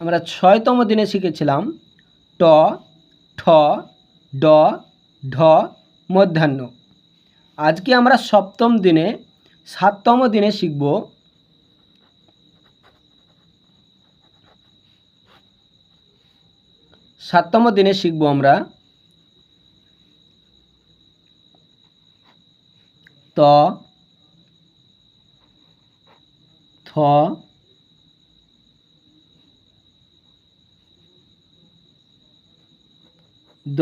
আমরা ছয়তম দিনে শিখেছিলাম ট, ঠ, ড, ঢ, মধ্যাহ্ন। আজকে আমরা সপ্তম দিনে, সাততম দিনে শিখব সাততম দিনে শিখব আমরা ত, থ দ,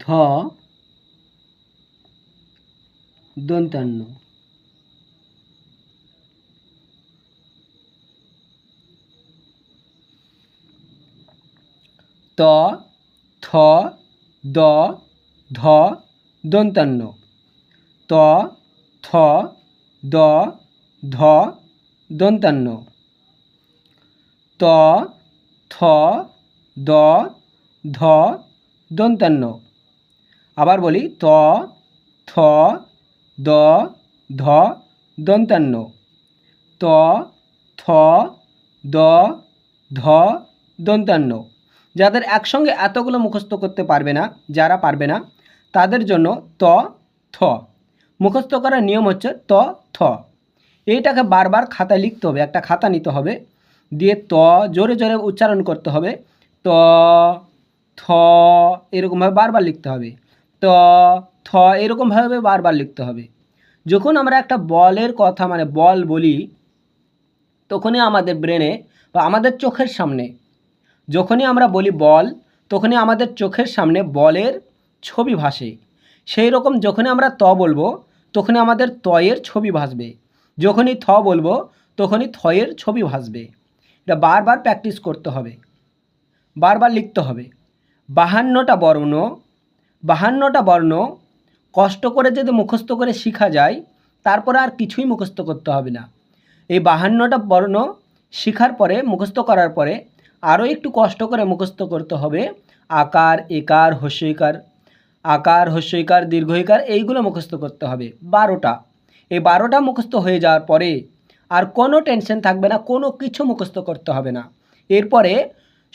ধ, দন্তান্ন। ত, থ, দ, ধ, দন্তান্ন। ত, থ, দ, ধ, দন্তান্ন। ত, থ দ, ধ, দন্তান্ন। আবার বলি ত, থ, দ, ধ, দন্তান্ন। ত, থ, দ, ধ, দন্তান্ন। যাদের একসঙ্গে এতগুলো মুখস্থ করতে পারবে না, যারা পারবে না, তাদের জন্য ত, থ। মুখস্থ করার নিয়ম হচ্ছে ত, থ। এইটাকে বারবার খাতায় লিখতে হবে, একটা খাতা নিতে হবে। দিয়ে ত জোরে জোরে উচ্চারণ করতে হবে। ত, থ এরকমভাবে বারবার লিখতে হবে। ত, থ এরকমভাবে বারবার লিখতে হবে। যখন আমরা একটা বলের কথা মানে বল বলি, তখনই আমাদের ব্রেনে বা আমাদের চোখের সামনে, যখনই আমরা বলি বল, তখনই আমাদের চোখের সামনে বলের ছবি ভাসে। সেই রকম যখনই আমরা ত বলব, তখনই আমাদের তয়ের ছবি ভাসবে। যখনই থ বলব, তখনই থয়ের ছবি ভাসবে। এটা বারবার প্র্যাকটিস করতে হবে। বারবার লিখতে হবে। বাহান্নটা বর্ণ বাহান্নটা বর্ণ কষ্ট করে যদি মুখস্থ করে শেখা যায়, তারপরে আর কিছুই মুখস্থ করতে হবে না। এই বাহান্নটা বর্ণ শেখার পরে, মুখস্থ করার পরে আরও একটু কষ্ট করে মুখস্থ করতে হবে। আকার, একার, হস্যইকার, আকার, হস্যইকার, দীর্ঘইকার, এইগুলো মুখস্থ করতে হবে। বারোটা। এই বারোটা মুখস্থ হয়ে যাওয়ার পরে আর কোনো টেনশন থাকবে না, কোনো কিছু মুখস্থ করতে হবে না। এরপরে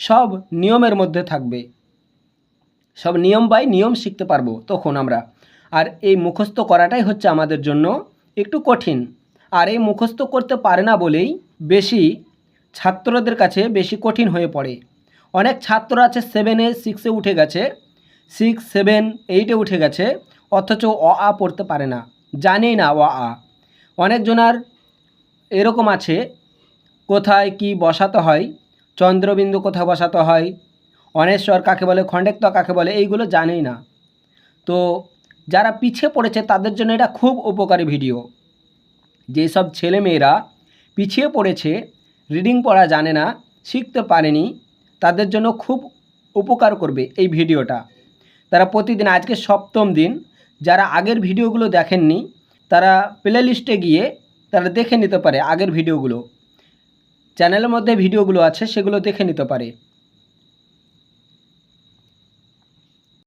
সব নিয়মের মধ্যে থাকবে। সব নিয়ম বাই নিয়ম শিখতে পারব তখন আমরা। আর এই মুখস্থ করাটাই হচ্ছে আমাদের জন্য একটু কঠিন। আর এই মুখস্থ করতে পারে না বলেই বেশি ছাত্রদের কাছে বেশি কঠিন হয়ে পড়ে। অনেক ছাত্র আছে সেভেনে সিক্সে উঠে গেছে। সিক্স সেভেন এইটে উঠে গেছে। অথচ অ, আ পড়তে পারে না। জানেই না অ, আ। অনেকজনার এরকম আছে। কোথায় কি বসাতে হয়। চন্দ্রবিন্দু কোথায় বসাতে হয়? অনেশ্বর কাকে বলে? খণ্ডেক্ত কাকে বলে? এইগুলো জানেই না। তো যারা পিছিয়ে পড়েছে তাদের জন্য এটা খুব উপকারী ভিডিও। যেসব ছেলেমেয়েরা পিছিয়ে পড়েছে, রিডিং পড়া জানে না, শিখতে পারেনি, তাদের জন্য খুব উপকার করবে এই ভিডিওটা। তারা প্রতিদিন আজকে সপ্তম দিন, যারা আগের ভিডিওগুলো দেখেননি, তারা প্লে লিস্টে গিয়ে তারা দেখে নিতে পারে আগের ভিডিওগুলো। চ্যানেলের মধ্যে ভিডিওগুলো আছে সেগুলো দেখে নিতে পারে।